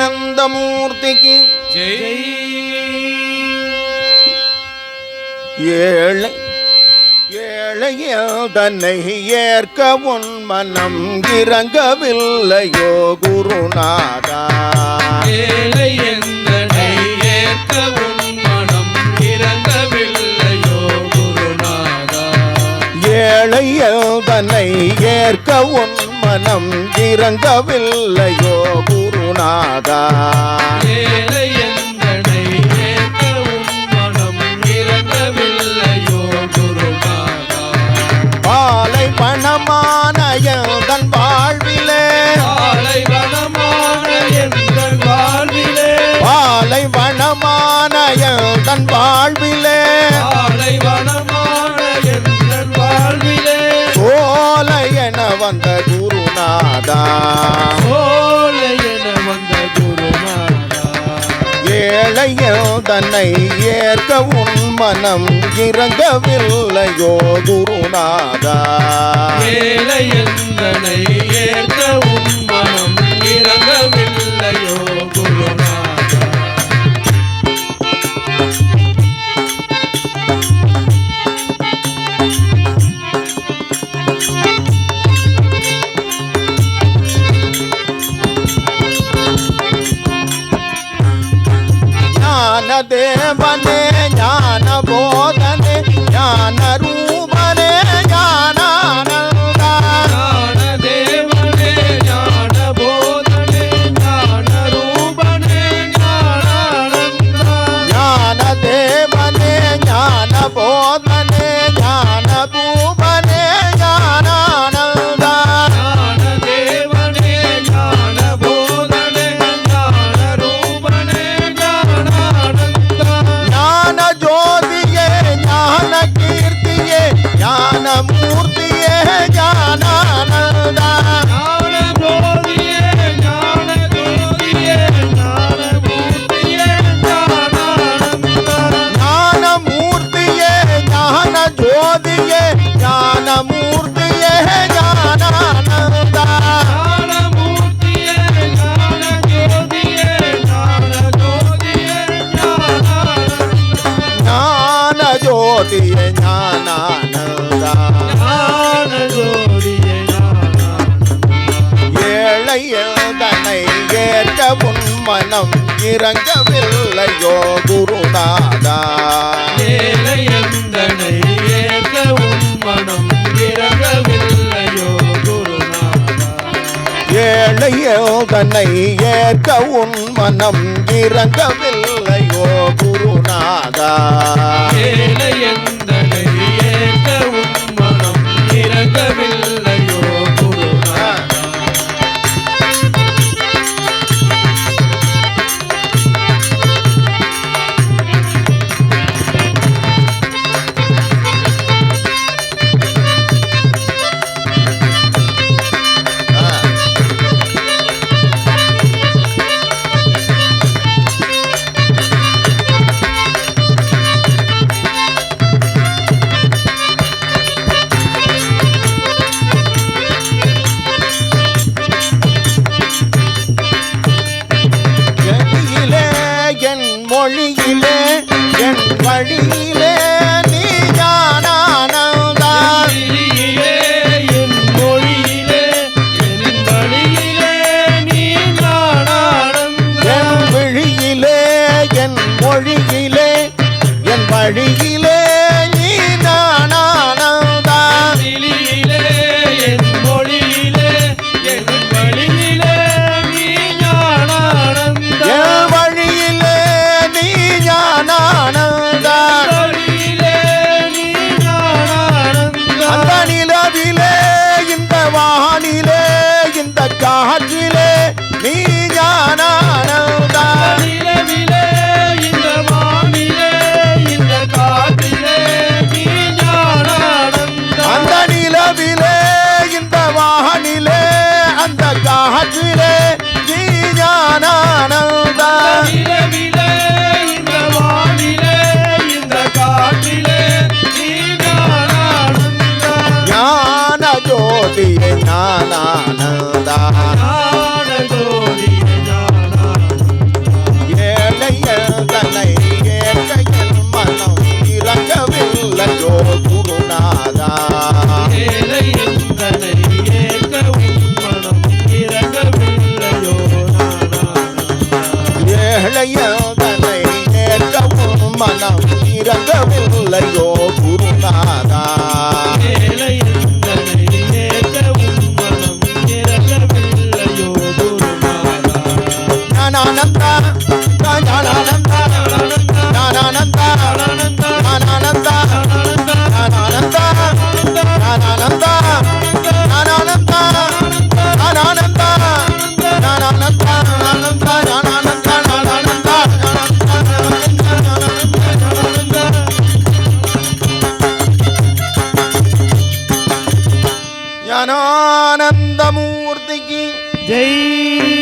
ஞானானந்தமூர்த்திக்கு ஏழை ஏழையோ தன்னை ஏற்க உன் மனம் இறங்கவில்லையோ குருநாதா. ஏற்க உன் மனம் இறங்கவில்லையோ குருநாதா? வந்த குருநாதா. சோழ என வந்த குருநாதா ஏழையோ தன்னை ஏற்க உன் மனம் இறங்கவில்லையோ குருநாதா. ஏழை எந்தனை ஏற்க bana ஏழையதனை ஏற்ற உன்மனம் இறங்கவில்லையோ குருநாதா ஏழையந்தனை ஏற்ற உன்மனம் இறங்கவில்லையோ ஏழையோதனை ஏற்க உன் மனம் இறங்கவில்லையோ குருநாதா ஏழையன் வழியிலே என் வழியிலே ஞானானந்தமூர்த்திக்கு ஜெய்.